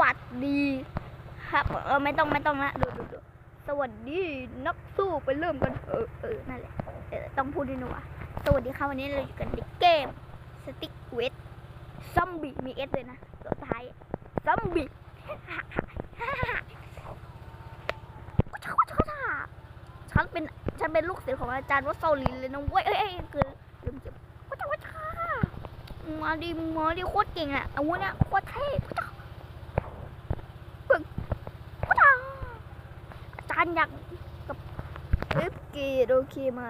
วัสดีครับเออไม่ต้องไม่ต้องละดูดูดูสวัสดีนักสู้ไปเริ่มกันเออเออนั่นแหละเออต้องพูดด้วยนะวะสวัสดีครับวันนี้เราอยู่กันในเกมสติ๊กเวทซอมบี้มีเอสเลยนะตัวท้ายซอมบี้ฉันเป็นฉันเป็นลูกศิษย์ของอาจารย์วัสโซลินเลยนะเว้ยเอ้ยเอ้ยคือลืมเก็บวัชวัชมาดิมาดิโคตรเก่งอะอาวุธเนี่ยโคตรเท่วัชปึ้งวัช อาจารย์อยากกับอัปเกรดโอเคมา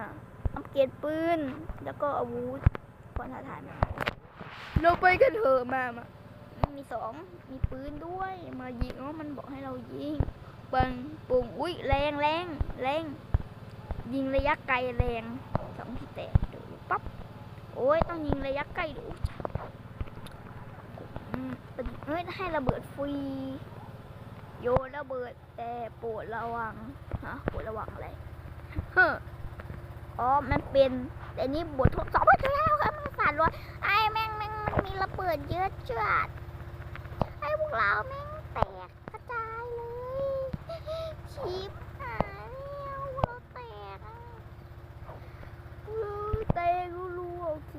อัปเกรดปืนแล้วก็อาวุธก่อนท้าทายมาเราไปกันเถอะมามามีสองมีปืนด้วยมายิงอ๋อมันบอกให้เรายิงปังปุ่งอุ้ยแรงแรงแรงยิงระยะไกลแรงสองที่แตกดูปั๊บโอ้ยต้องยิงระยะไกลดูอืมเป็นเฮ้ยให้ระเบิดฟรี โยนระเบิดแต่โปรดระวังฮะโปรดระวังอะไรเฮ้ออ๋อมันเป็นแต่นี่บททดสอบไม่ใช่แล้วครับมันสั่นเลยไอ้แม่งแม่งมันมีระเบิดเยอะจัดไอ้พวกเราแม่งแตกกระจายเลยชิปหายแล้วพวกเราแตกอะเออแตกรู้ๆโอเค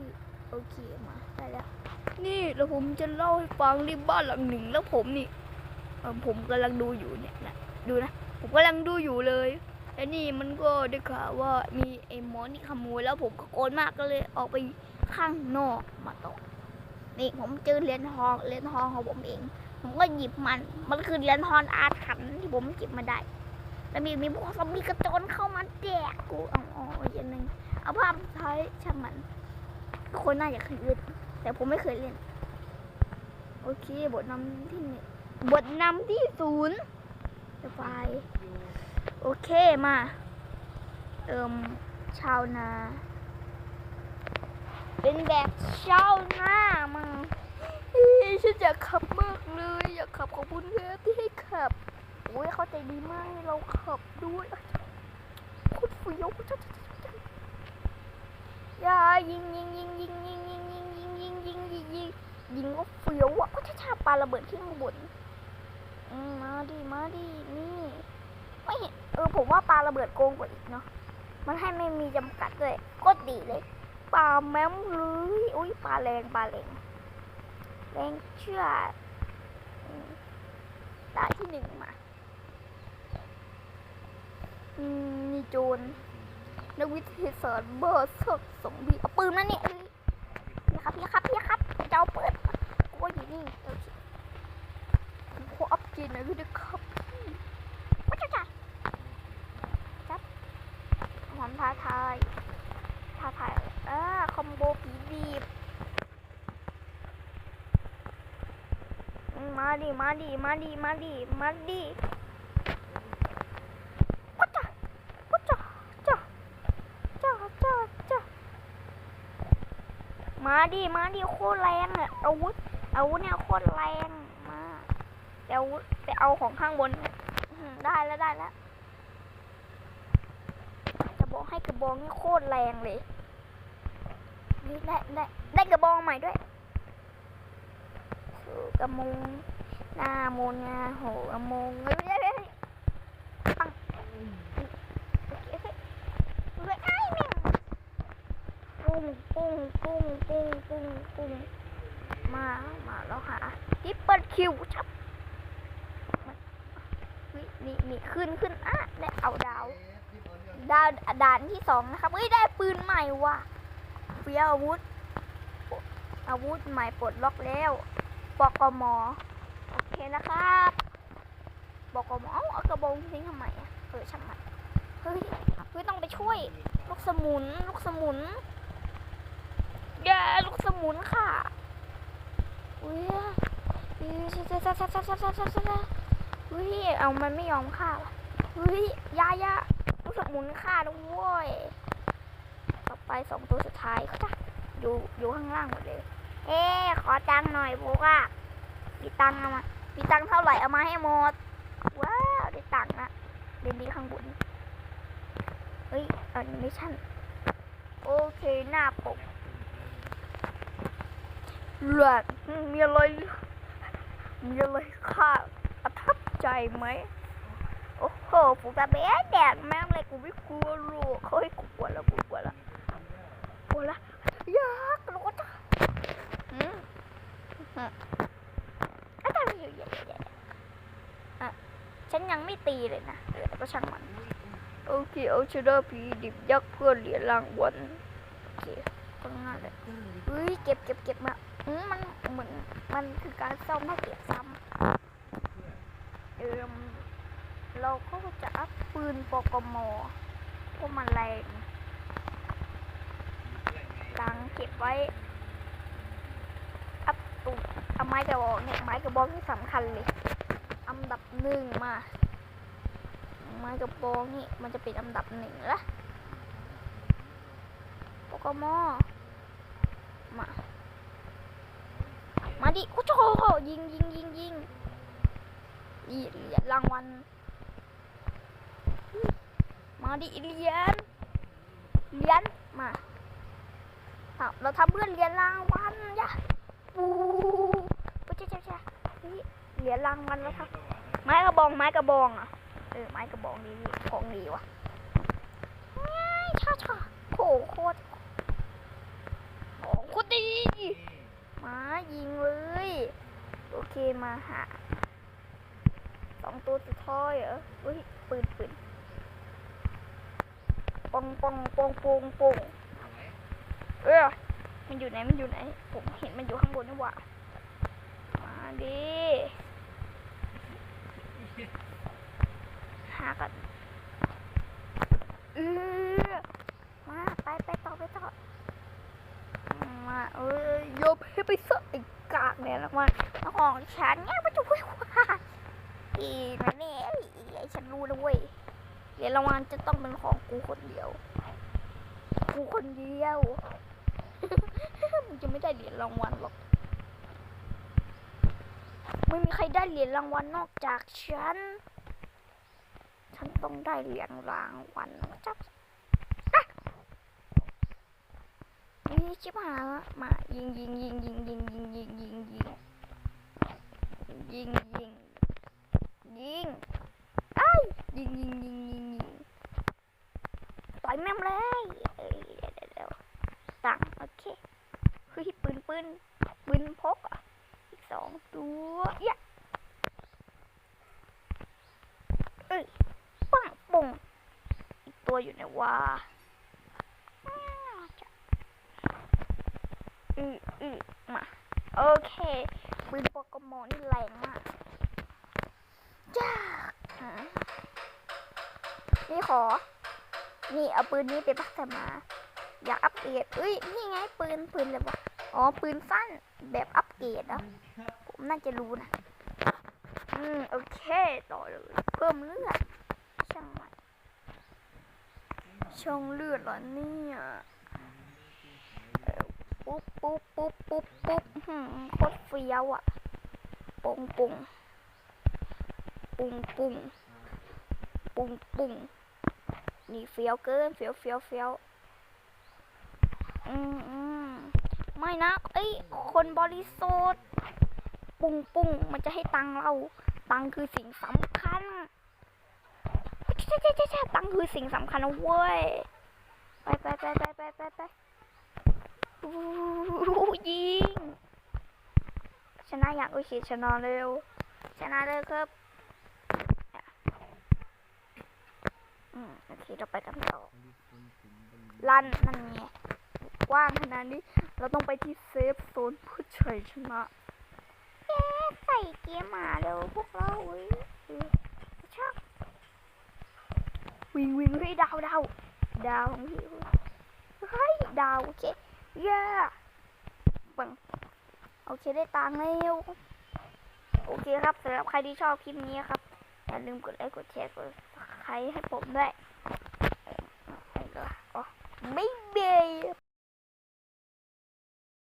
โอเคมาได้แล้วนี่แล้วผมจะเล่าให้ฟังที่บ้านหลังหนึ่งแล้วผมนี่ ผมกำลังดูอยู่เนี่ยนะดูนะ ผมกำลังดูอยู่เลยแล้วนี่มันก็ได้ข่าวว่ามีไอ้หมอนี่ขโมยแล้วผมก็โกรธมากก็เลยออกไปข้างนอกมาต่อนี่ผมเจอเหรียญทองเหรียญทองของผมเอง ผมก็หยิบมัน มันคือเหรียญทองอาถรรพ์ที่ผมหยิบมาได้แล้วมีมีพวกซอมบี้กระโจนเข้ามาแดกกูอ๋ออีกอย่างหนึ่งเอาภาพท้ายช่างมันคนน่าจะเคยเล่นแต่ผมไม่เคยเล่น โอเคบทนำที่หนึ่ง บทนำที่ศูนย์ไฟโอเคมา เอิมชาวนา เป็นแบบชาวนามาเฮ้ยฉันอยากขับมากเลย อยากขับของคุณเพื่อนที่ให้ขับโอ้ยเข้าใจดีมากเราขับด้วยคตรเฟี้ยวจ้าอย่ายิงยิงยิงยิงยิงยิงยิงยิงยิงยิงยิงยิงยิงก็เฟี้ยวอะก็ชาชาปาระเบิดขึ้นข้างบนอื มาดิมาดินี่ไม่เห็นเออผมว่าปลาระเบิดโกงกว่าอีกเนาะมันให้ไม่มีจำกัดด้วยก็ดีเลยปลาแม้มเลยอุ้ยปลาแรงปลาแรงแรงเชื่ออืมตาที่หนึ่งมาอืมมีโจรนักวิทยาศาสตร์เบอร์สักสองบีเอาปืนมาเนี่ยพี่ครับพี่ครับพี่ครับจะเอาปืนกูว่าอยู่นี่โอเคผมขออัพเกร ดหน่อยพี่นะครับว้าวจ้าจ้าครับผมท้าทายท้าทายอ่าคอมโบผีดีบมาดิมาดิมาดิมาดิมาดิว้าวจ้าว้าจ้าจ้าจ้าจ้าจ้ามาดิมาดิโคตรแรงอะอาวุธอาวุธเนี่ยโคตรแรง แต่อาวุธแต่เอาของข้างบนได้แล้วได้แล้วจะบอกให้กระบองนี่โคตรแรงเลยนี่ได้ได้ได้กระบองใหม่ด้วยกระมงหน้าโมนงาโหกระมงเฮ้ยเฮ้ยเฮ้ยปังโอเคเฮ้ยเฮ้ยไอ้แม่งปุ้งปุ้งปุ้งปุ้งปุ้งปุ้งมา มาแล้วหาทิปเปิลคิวชับเฮ้ย นี่นี่ขึ้นขึ้นอะได้เอาดาว ดาวด่านที่สองนะครับเฮ้ยได้ปืนใหม่ว่ะเฟียอาวุธ อาวุธใหม่ปลดล็อกแล้วปอกมโอเคนะครับปอกมเอ้าเอากระบองทิ้งทำไมอะเออช่างมันเฮ้ยเฮ้ยต้องไปช่วย ลูกสมุนลูกสมุนแย่ลูกสมุนค่ะเว้ยเฮ้ยใช่ใช่ใช่ใช่ใช่ใช่ใช่ ฮ้ยเอามันไม่ยอมฆ่าวะเฮ้ยยายาลูกสมุนฆ่าด้วยต่อไปสองตัวสุดท้ายเขาจะอยู่อยู่ข้างล่างหมดเลยเอ๊ขอตังหน่อยพวกอะมีตังเอามามีตังเท่าไหร่เอามาให้หมดว้าวได้ตังค์ละเดนดีข้างบนเฮ้ยอันไม่ชั่นโอเคหน้าปกเลือดมีอะไรมีอะไรค่ะ ใจไหม โอ้โหฟูกระเบแดดแม่งเลยกูไม่กลัวลูกเฮ้ยกูกลัวแล้วกูกลัวแล้วกลัวแล้วยากรู้จักอืมอืมอะทำอยู่เย็นๆอะฉันยังไม่ตีเลยนะเออก็ช่างมันโอเคเอาชนะผีดิบยักษ์เพื่อเหรียญรางวัลโอเคก็ง่ายเลยเฮ้ยเก็บเก็บเก็บมาอืมมันเหมือนมันคือการซ่อมให้เก็บซ้ำ เออเราก็จะอัพปืนปกมเพราะมันแรงลังเก็บไว้ อัพตุกเอาไม้กระบอกเนี่ยไม้กระบอกที่สำคัญเลย อันดับหนึ่งมา ไม้กระบองนี่มันจะเป็นอันดับหนึ่งละโปเกมอนมา มาดิโอ้โหยิงยิงยิงยิง อีเหรียญรางวัลมาดิเหรียญเหรียญมาเราทำเพื่อนเหรียญรางวัลย่ะปูปูเจ๊เจ๊เจ๊เฮ้ยเหรียญรางวัลแล้วครับ ไม้กระบองไม้กระบองอะเออไม้กระบอกนี้ของดีว่ะง่ายช่าช่าโคโคตรโอ้โคตรดีมายิงเลย โอเคมาหา องตัวสุดท้ายเหรออุ้ยปืนปืนปองปองปองปองปองเออมันอยู่ไหนมันอยู่ไหน ผมเห็นมันอยู่ข้างบนนี่หว่ามาดิหากันเออมาไปไปต่อไปต่อมาเอ้ยโยบให้ไปซะไอ้กากเนี่ยแล้วมาเอาของฉันเนี่ยมันจะวิ่งว่า อีนั่นเนี่ยอีไอ้ฉันรู้นะเว้ยเหรียญรางวัลจะต้องเป็นของกูคนเดียว กูคนเดียวมึงจะไม่ได้เหรียญรางวัลหรอกไม่มีใครได้เหรียญรางวัลนอกจากฉัน ฉันต้องได้เหรียญรางวัลนะจ๊ะนี่ชิบหายละมายิงยิงยิงยิงยิงยิงยิงยิงยิงยิงยิง ยิงไอ้ยยิงยิงยิงยิงยิงต่อยแม่มเลยเอ้ยเดี๋ยวเดี๋ยวตังโอเคเฮ้ยปืนปืนปืนพกอะอีกสองตัวเยะเอ้ยปังปุงอีกตัวอยู่ไหนวะอืออือมาโอเคปืนโปเกมอนนี่แรงมาก จ้านี่ขอ นี่เอาปืนนี้ไปพัฒนาอยากอัปเกรดเอ้ย นี่ไงปืนปืนเลยวะอ๋อ ปืนสั้นแบบอัปเกรดนะผมน่าจะรู้นะ อืม โอเค ต่อเลย เพิ่มเลือด ช่างมันช่องเลือดเหรอเนี่ยปุ๊บปุ๊บปุ๊บปุ๊บปุ๊บหืมโคตรเฟี้ยวอะปุงปุง ปุงปุงปุงปุงนี่เฟี้ยวเกินเฟี้ยวเฟี้ยวเฟี้ยวอืมอืมไม่นะ เอ้ย คนบริสุทธิ์ปุงปุงมันจะให้ตังเรา ตังคือสิ่งสำคัญใช่ใช่ใช่ใช่ตังคือสิ่งสำคัญนะเว้ย ไปไปไปไปไปไปไปยิง ชนะอย่างโอเคชนะเร็ว ชนะเลยครับ อืมโอเคเราไปกันต่อลั่นนั่นไงกว้างขนาดนี้ เราต้องไปที่เซฟโซนเพื่อชัยชนะแกใส่เกียร์มาเร็วพวกเราเว้ยชอบวิ่งวิ่งเฮ้ยดาวดาวดาวของพี่เฮ้ยดาวโอเคเย้ปังโอเคได้ตังค์แล้วโอเคครับสำหรับใครที่ชอบคลิปนี้ครับ อย่าลืมกดไลค์กดแชร์กดใครให้ผมด้วย ไม่เอาเลยอ๋อบ๊ายบาย